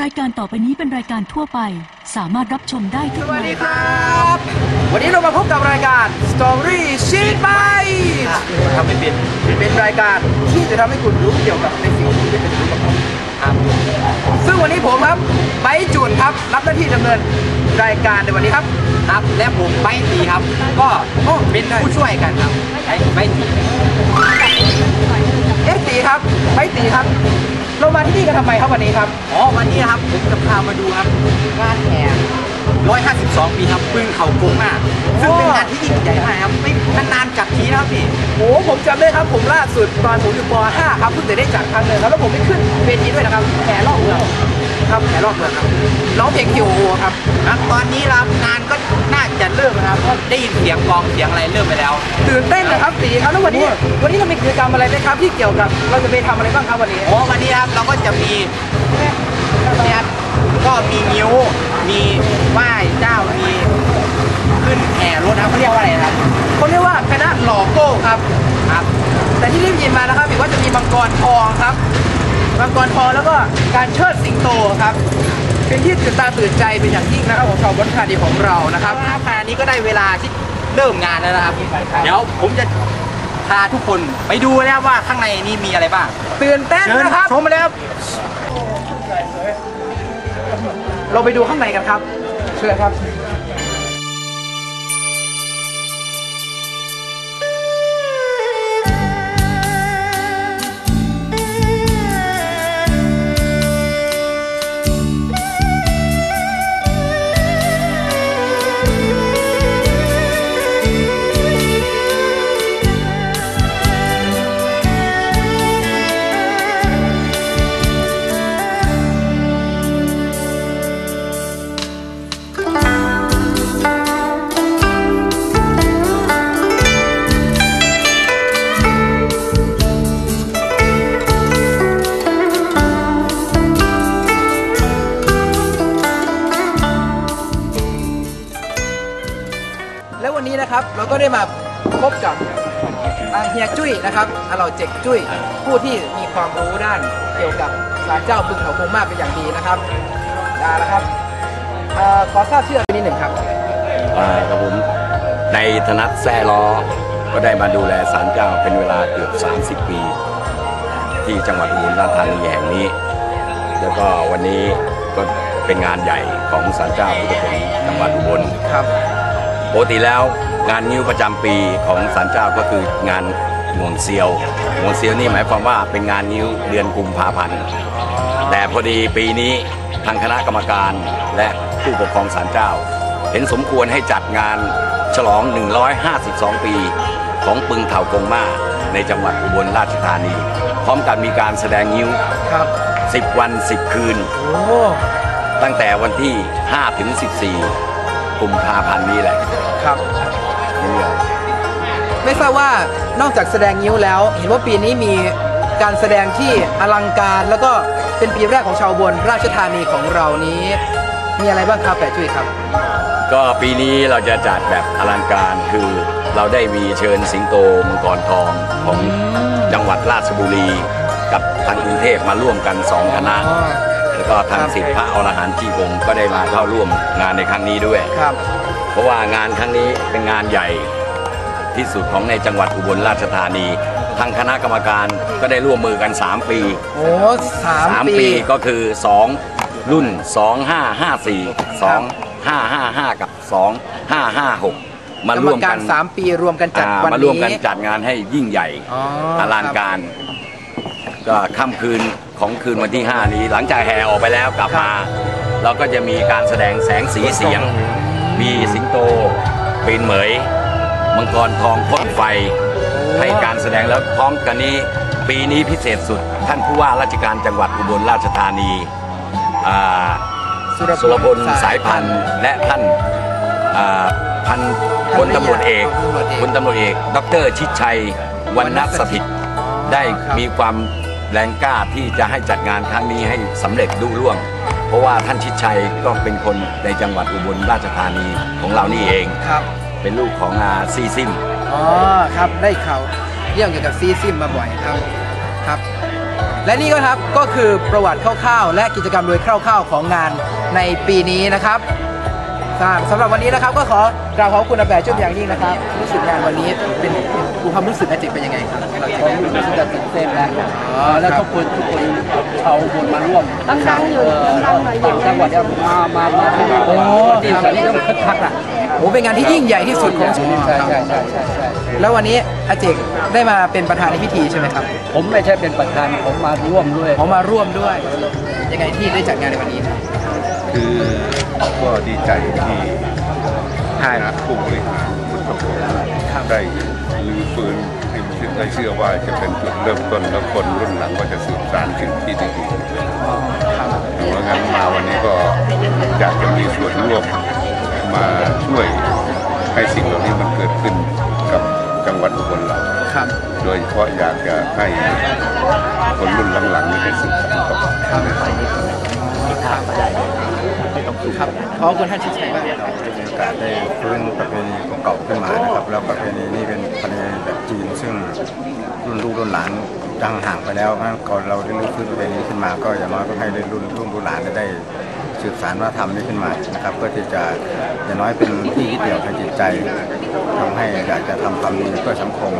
รายการต่อไปนี้เป็นรายการทั่วไป สามารถรับชมได้ทุสกวัวัสยดีครับ วันนี้เรามาพบกับรายการ Story ชีตไปทำไม่เป็นเป็นรายการที่จะทำให้คุณรู้เกี่ยวกับในสิ่งที่ไม่เป็นรู้กับผมครับซึ่งวันนี้ผมครับไบร์ทจูนครับ รับหน้าที่ดำเนินรายการในวันนี้ครับครับ และผมไบตีครับ ก็เป็นผู้ช่วยกันครับไบตีเอ๊ะตีครับไบตีครับ เรามาที่นี่กันทำไมครับวันนี้ครับ อ๋อ วันนี้นะครับผมจะพามาดูครับงานแห่152 ปีครับปึงเขาโกงหน้าซึ่งเป็นงานที่ยิ่งใหญ่มากครับไม่นานๆจัดทีนะครับพี่โอ้ผมจำได้ครับผมล่าสุดตอนผมอยู่ป .5 ครับเพิ่งจะได้จัดครั้งหนึ่งครับแล้วผมได้ขึ้นเวทีด้วยนะครับแห่รอบเมือง ครับแห่รอบเมืองครับร้องเพลงคิวโอครับครับตอนนี้ครับงานก็น่าจะเริ่มนะครับเพราะได้ยินเสียงกลองเสียงอะไรเริ่มไปแล้ว ตื่นเต้นนะครับตีครับแล้ววันนี้ วันนี้เรามีกิจกรรมอะไรไหมครับที่เกี่ยวกับ เราจะไปทำอะไรบ้างครับวันนี้อ๋อวันนี้ครับเราก็จะมีเนี่ยครับก็มีนิ้ว มีไหว้เจ้า มีขึ้นแห่รถนะครับเขาเรียกว่าอะไรนะครับเขาเรียกว่าคณะหล่อโก้ครับครับ แต่ที่ได้ยินมานะครับเห็นว่าจะมีมังกรทองครับ มังกรทองแล้วก็การเชิดสิงโตครับ เป็นที่ตื่นตาตื่นใจเป็นอย่างยิ่งนะครับของชาวบนคาดีของเรานะครับครับขณะนี้ก็ได้เวลาที่เริ่มงานแล้วนะครับ เดี๋ยวผมจะพาทุกคนไปดูแล้วว่าข้างในนี้มีอะไรบ้างตื่นเต้นเชิญนะครับชมมาเลยครับเราไปดูข้างในกันครับ เชิญครับ นนี้นะครับ เราก็ได้มาพบกับอ่าเฮียจุ้ยนะครับอาเราเจ็กจุ้ยผู้ที่มีความรู้ด้านเกี่ยวกับศาลเจ้าบึงเขาคงมากเป็นอย่างดีนะครับได้แล้วครับเอ่อขอทราบชื่อนิดหนึ่งครับอ่าครับผมในธนัทแซ่ล้อก็ได้มาดูแลศาลเจ้าเป็นเวลาเกือบ 30 ปี ที่จังหวัดอุบลราชธานีแห่งนี้ แล้วก็วันนี้ก็เป็นงานใหญ่ของศาลเจ้าพุทธคุณจังหวัดอุบลครับปกติแล้ว งานนิ้วประจำปีของศาลเจ้าก็คืองานหมวงเซียวหมวงเซียวนี่หมายความว่าเป็นงานนิ้วเดือนกุมภาพันธ์แต่พอดีปีนี้ทางคณะกรรมการและผู้ปกครองศาลเจ้า เห็นสมควรให้จัดงานฉลอง 152 ปี ของปึงเถากงมาในจังหวัดอุบลราชธานี พร้อมกับมีการแสดงนิ้วครับ10 วัน 10 คืนโอ้ตั้งแต่วันที่ 5 ถึง 14กุมภาพันธ์นี้แหละครับนี่เลย ไม่ทราบว่านอกจากแสดงนิ้วแล้ว เห็นว่าปีนี้มีการแสดงที่อลังการ แล้วก็เป็นปีแรกของชาวอุบนราชธานีของเรานี้ มีอะไรบ้างครับแปะจุ้ยครับ ก็ปีนี้เราจะจัดแบบอลังการคือเราได้มีเชิญสิงโตมังกรทองของจังหวัดราชบุรี กับทางกรุงเทพมาร่วมกันสองคณะอ๋อแล้วก็ทางสิทธิพระอรหันต์จีวงศ์ก็ได้มาเข้าร่วมงานในครั้งนี้ด้วยครับ เพราะว่างานครั้งนี้เป็นงานใหญ่ที่สุดของในจังหวัดอุบลราชธานี ทางคณะกรรมการก็ได้ร่วมมือกัน 3 ปี โอ้สาม3 ปีปี ก็คือ 2 รุ่น 2554 2555 กับ 2556 มากรรร่มวมกากัรนสามปีรวมกันจัดอ่าวันมาร่วมนี้ กันจัดงานให้ยิ่งใหญ่อ๋ออลังการ ก็ค่ำคืนของคืนวันที่ 5 นี้ หลังจากแห่ออกไปแล้วกลับมา เราก็จะมีการแสดงแสงสีเสียง มีสิงโตปีนเหมย มังกรทองพ่นไฟ ให้การแสดงแล้วพร้อมกันนี้ ปีนี้พิเศษสุด ท่านผู้ว่าราชการจังหวัดอุบลราชธานีอ่าสุรพลสุรพลสายพันธุ์และท่านอ่าพันพลตำรวจเอกพลตำรวจเอก ดรชิดชัยวรรณสถิตได้มีความแรงกล้าที่จะให้จัดงานครั้งนี้ให้สำเร็จลุล่วง เพราะว่าท่านชิดชัยก็เป็นคนในจังหวัดอุบลราชธานีของเรานี่เอง ครับเป็นลูกของอาซีซิม อ๋อครับได้ข่าวเรื่องเกี่ยวกับซีซิมมาบ่อยครับครับ และนี่ก็ครับก็คือประวัติคร่าวๆ และกิจกรรมโดยคร่าวๆ ของงานในปีนี้นะครับ สำหรับวันนี้นะครับก็ขอกล่าวขอบคุณอาแปะจุ๊บอย่างยิ่งนะครับรู้สึกงานวันนี้เป็นเป็นความรู้สึกอาจิตเป็นยังไงครับเราจะผมรู้สึกจะตื่นเต้นแล้วอ๋อแล้วครัทุบกคนทุกคนชาวอุบลมาร่วมดังๆอยู่เอ่อดังๆหน่อยต่างจังหวัดเนี่ยมามามาที่โอ้ที่ครับสถานีต้องคึกคักอะโอ้เป็นงานที่ยิ่งใหญ่ที่สุดของใช่ใช่ใช่ใช่ใช่ใช่แล้ววันนี้อาเจกได้มาเป็นประธานในพิธีใช่ไหมครับ ผมไม่ใช่เป็นประธานผมมาร่วมด้วยเขามาร่วมด้วย ยังไงที่ได้จัดงานในวันนี้ คือ ก็ดีใจที่คณะผู้บริหารพุทธภูมิได้รื้อฟื้นให้มันได้เชื่อว่าจะเป็นจุดเริ่มต้นแล้วคนรุ่นหลังก็จะสืบสานสิ่งที่ดีๆเพราะงั้นมาวันนี้ก็อยากจะมีส่วนร่วมมาช่วยให้สิ่งเหล่านี้มันเกิดขึ้นกับจังหวัดอุบลเราครับโดยเฉพาะอยากจะให้คนรุ่นหลังๆนี่ได้สืบสานต่อ ครับขอบคุณท่านชิดชัยมากครับมีโอกาสได้ฟื้นประเพณีเก่าๆขึ้นมานะครับแล้วประเพณีนี้เป็นประเพณีแบบจีนซึ่งรุ่นลูกรุ่นหลานจังห่างไปแล้วเพราะฉะนั้นก่อนเราได้รื้อฟื้นประเพณีนี้ขึ้นมา ก็อย่างน้อยก็ให้ได้รุ่นรุ่นรุ่นหลานได้สืบสานวัฒนธรรมนี้ขึ้นมานะครับเพื่อที่จะอย่างน้อยเป็นที่ยึดเหนี่ยวทางจิตใจทำให้อยากจะทำความดีเพื่อสังคม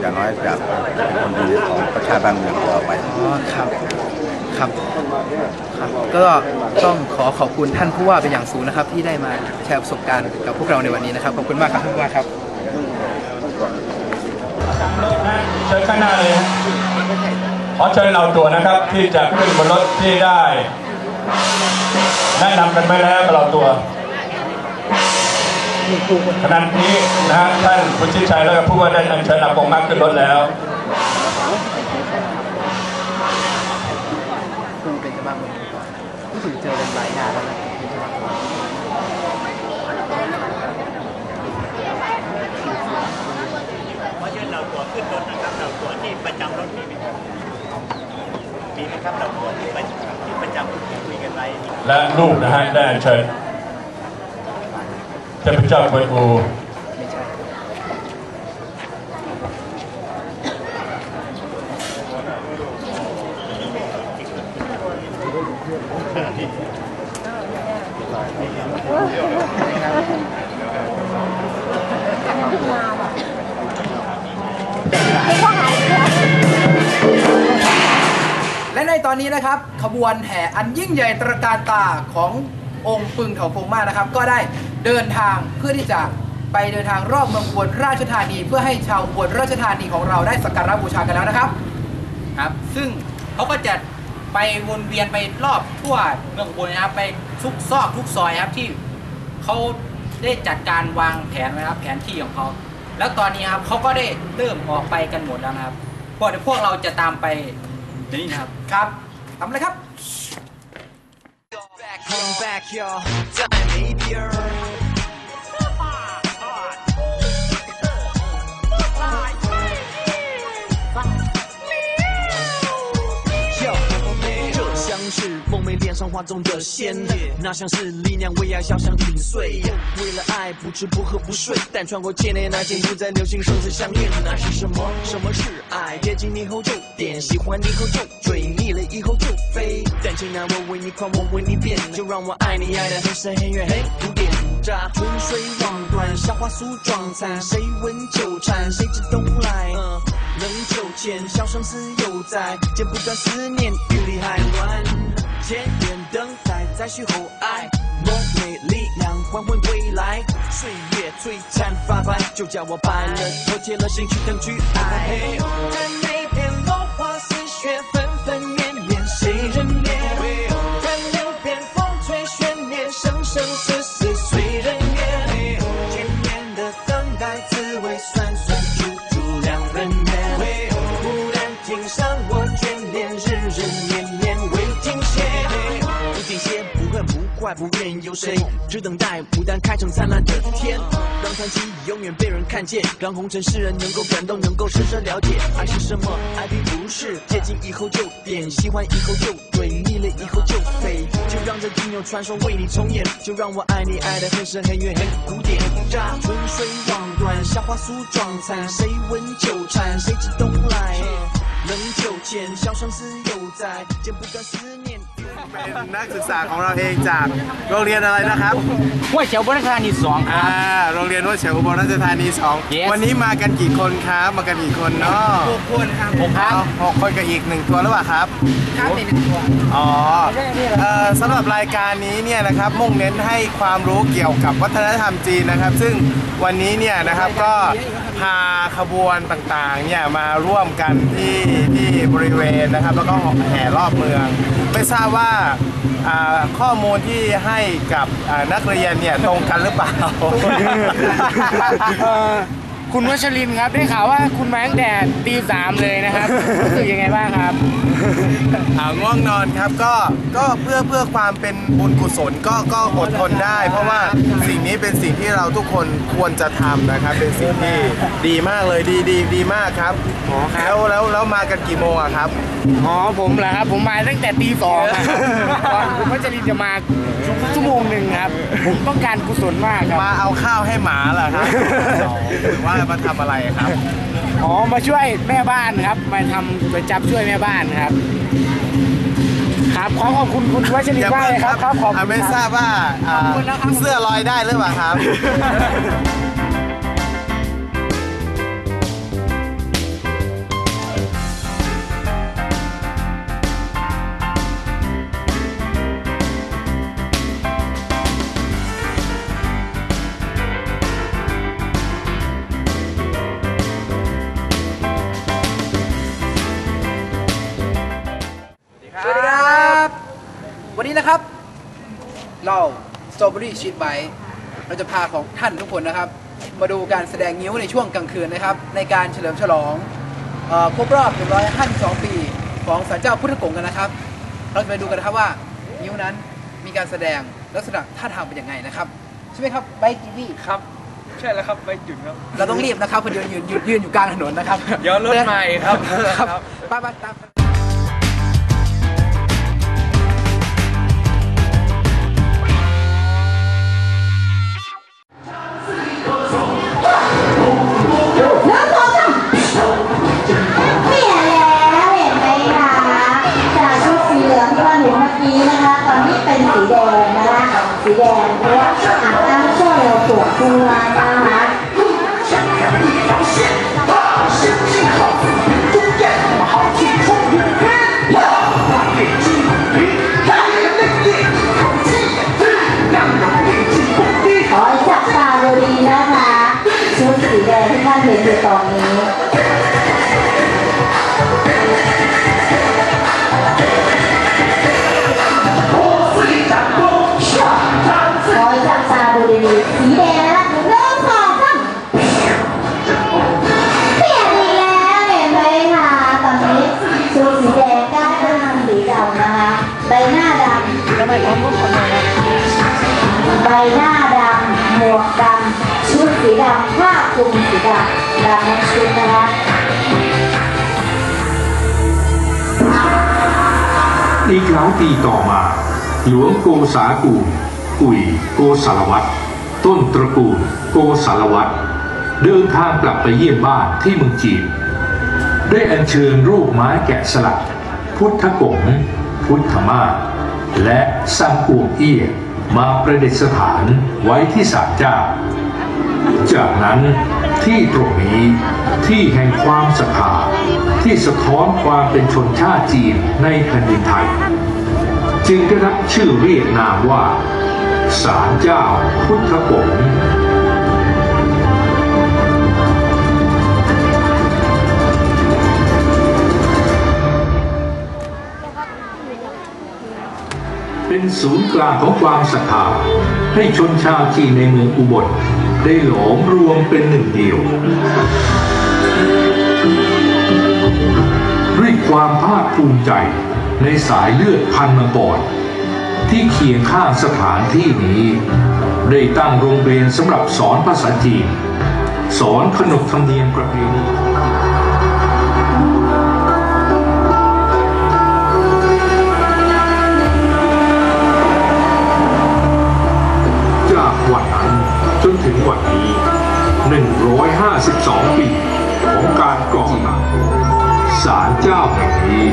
อย่างน้อยอยากเป็นคนดีของประชาติบ้านเมืองต่อไปอ๋อครับ ครับครับ ก็ต้องขอขอบคุณท่านผู้ว่าเป็นอย่างสูงนะครับ ที่ได้มาแชร์ประสบการณ์กับพวกเราในวันนี้นะครับ ขอบคุณมากครับท่านผู้ว่าครับเชิญข้างหน้าเลยฮะขอเชิญเราตัวนะครับ ที่จะขึ้นบนรถที่ได้แนะนำกันไปแล้วเราตัวขณะนี้นะฮะท่านคุณชิดชัยแล้วก็ผู้ว่าได้อัญเชิญนำกองมากขึ้นรถแล้ว รู้สึกเจอกันหลายงานแล้วนะขอเชิญเราตัวขึ้นรถนะครับเราตัวที่ประจำรถมีไหมครับมีไหมครับเราตัวที่ประจำที่ประจำที่คุยกันไว้และลูกนะฮะได้อัญเชิญเทพเจ้ากวนอู อนนี้นะครับ ขบวนแห่อันยิ่งใหญ่ตระการตาขององค์ปึงเถาคงมานะครับ ก็ได้เดินทางเพื่อที่จะไปเดินทางรอบเมืองอุบลราชธานี เพื่อให้ชาวอุบลราชธานีของเราได้สักการะบูชากันแล้วนะครับ ครับ ซึ่งเขาก็จะไปวนเวียนไปรอบทั่วเมืองอุบลนะครับ ไปทุกซอกทุกซอยครับที่เขาได้จัดการวางแผนไว้ครับ แผนที่ของเขาแล้วตอนนี้ครับเขาก็ได้เริ่มออกไปกันหมดแล้วนะครับพวกพวกเราจะตามไป ดี๋ยวนี้นะครับ ครับทำเลยครับ Come back, y'all. Time, baby. 是梦寐脸上画中的仙，那像是力量为爱小巷顶碎。为了爱不吃不喝不睡，但穿过千年那件不再流行生死相恋，那是什么？什么是爱？接近你后就点，喜欢你后就追，腻了以后就飞。但尽量我为你狂，我为你变，就让我爱你爱的很深很远很古典。乍春水望断，夏花酥妆残，谁闻纠缠，谁知东来？能求见，小生死犹在，剪不断思念，雨里还乱。千年等待，再续后爱，梦寐力量缓缓归来，岁月璀璨发白，就叫我白了头，铁了心去等去爱。不愿由谁？只等待牡丹开成灿烂的天，让传奇永远被人看见，让红尘世人能够感动，能够深深了解爱是什么。爱并不是接近以后就点，喜欢以后就追，腻了以后就飞。就让这经典传说为你重演，就让我爱你爱得很深很远很古典。乍春水望断，夏花酥妆残，谁闻纠缠，谁知东来？能就见，笑声是悠哉，剪不断思念。 เป็นนักศึกษาของเราเองจากโรงเรียนอะไรนะครับห้วยเฉียวบริษัทนี่สองคอ่ารับโรงเรียนวัดเฉียวอุบลราชธานีสอง Yes วันนี้มากันกี่คนครับ มากันกี่คนเนาะหกคนครับผมครับเอาหกคนกับอีกหนึ่งตัวหรือเปล่าครับ ครับในหนึ่งตัวอ๋อเอ่อสำหรับรายการนี้เนี่ยนะครับมุ่งเน้นให้ความรู้เกี่ยวกับวัฒนธรรมจีนนะครับ ซึ่งวันนี้เนี่ยนะครับก็พาขบวนต่างๆเนี่ยมาร่วมกันที่ที่บริเวณนะครับ แล้วก็แห่รอบเมือง ไม่ทราบว่าข้อมูลที่ให้กับนักเรียนเนี่ยตรงกันหรือเปล่า คุณวัชรินทร์ครับได้ข่าวว่าคุณมาตั้งแต่ตีสามเลยนะครับรู้สึกยังไงบ้างครับ อ่าง่วงนอนครับก็ก็เพื่อเพื่อความเป็นบุญกุศลก็ก็อดทนได้ เพราะว่าสิ่งนี้เป็นสิ่งที่เราทุกคนควรจะทำนะครับ เป็นสิ่งที่ดีมากเลยดีดีดีมากครับแล้วแล้วแล้วมากันกี่โมงอะครับ อ๋อผมเหรอครับ ผมมาตั้งแต่ตีสองอะครับก่อนคุณวัชรินทร์จะมาชั่วโมงหนึ่งครับ ผมต้องการกุศลมากครับ มาเอาข้าวให้หมาเหรอครับหรือว่ามาทำอะไรครับ อ๋อมาช่วยแม่บ้านครับ มาทำไปจับช่วยแม่บ้านครับ ครับขอขอบคุณคุณวัชรินทร์มากเลยครับครับขอบอ่าคุณไม่คทรัราบบว่าอ่าเสื้อลอยได้หรือเปล่าครับ รอเบอรี่ชี t ไบเราจะพาของท่านทุกคนนะครับ มาดูการแสดงงิ้วในช่วงกลางคืนนะครับ ในการเฉลิมฉลองเอ่อครบรอบ 152 ปี ของศาลเจ้าพุทธกงกันนะครับ เราจะไปดูกันนะครับว่างิ้วนั้นมีการแสดงลักษณะท่าทางเป็นยังไงนะครับใช่ไหมครับไบจีวีครับ ใช่แล้วครับไปจุดครับ เราต้องรีบนะครับเพอยืนยืนยืนยืนอยู่กลางถนนนะครับเดี๋ยวรถมาอีกครับ ครับไปไปตาม น สีดำผ้าคลุมสีดำดำทั้งชุดนะคะอีกหลายปีต่อมา หลวงโกษากูลกุยโกสารวัตรต้นตระกูลโกสารวัตรเดินทางกลับไปเยี่ยมบ้านที่เมืองจีน ได้อัญเชิญรูปไม้แกะสลัก พุทธกงพุทธมาศและสังอวงเอี้ยมาประดิษฐานไว้ที่ศาลเจ้า จากนั้นที่ตรงนี้ที่แห่งความศรัทธาที่สะท้อนความเป็นชนชาติจีนในแผ่นดินไทย จึงได้รับชื่อเรียกนามว่าศาลเจ้าพุทธกงเป็นศูนย์กลางของความศรัทธาให้ชนชาวจีนในเมืองอุบล ได้หลอมรวมเป็นหนึ่งเดียว ด้วยความภาคภูมิใจในสายเลือดพันธุ์มังกรที่เคียงข้างสถานที่นี้ ได้ตั้งโรงเรียนสำหรับสอนภาษาจีน สอนขนบธรรมเนียมประเพณี ถึงวันนี้ 152 ปีของการก่อตั้งศาลเจ้าแห่งนี้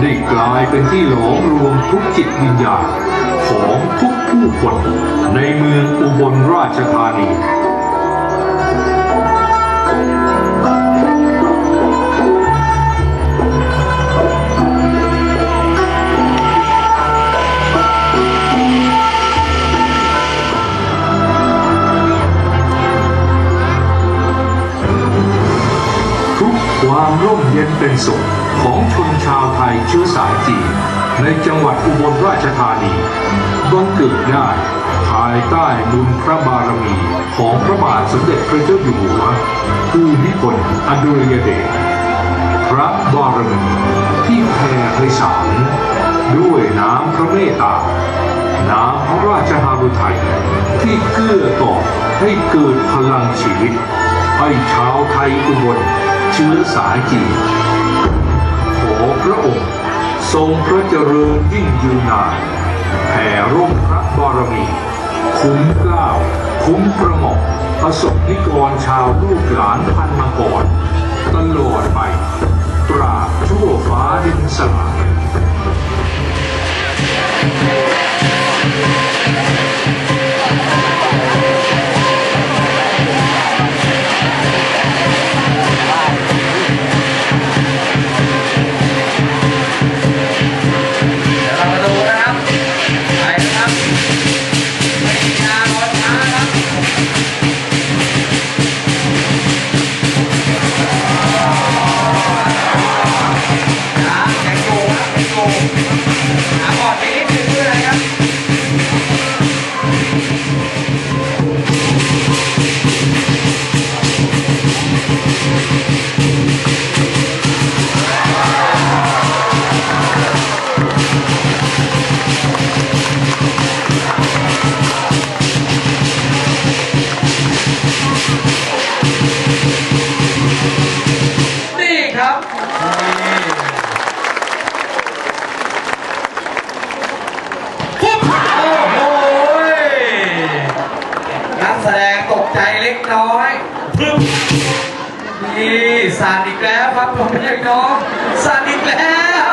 ได้กลายเป็นที่หลอมรวมทุกจิตวิญญาณของทุกผู้คนในเมืองอุบลราชธานี ความร่มเย็นเป็นสุขของชนชาวไทยเชื้อสายจีนในจังหวัดอุบลราชธานีบังเกิดได้ภายใต้บุญพระบารมีของพระบาทสมเด็จพระเจ้าอยู่หัวภูมิพลอดุลยเดชพระบารมีที่แผ่ไพศาลด้วยน้ำพระเมตตา น้ำพระราชหฤทัยที่เกื้อก่อให้เกิดพลังชีวิต ให้ชาวไทยอุบล เชื้อสายจีนขอพระองค์ทรงพระเจริญยิ่งยืนนานแผ่ร่มพระบารมี คุ้มเกล้าคุ้มกระหม่อมประสบนิกรชาวลูกหลานพันมาก่อนตลอดไป ตราบชั่วฟ้าดินสลายเร ล็กน้อยปึ๊บนี่สั่นอีกแล้วครับผมพี่น้องสั่นอีกแล้ว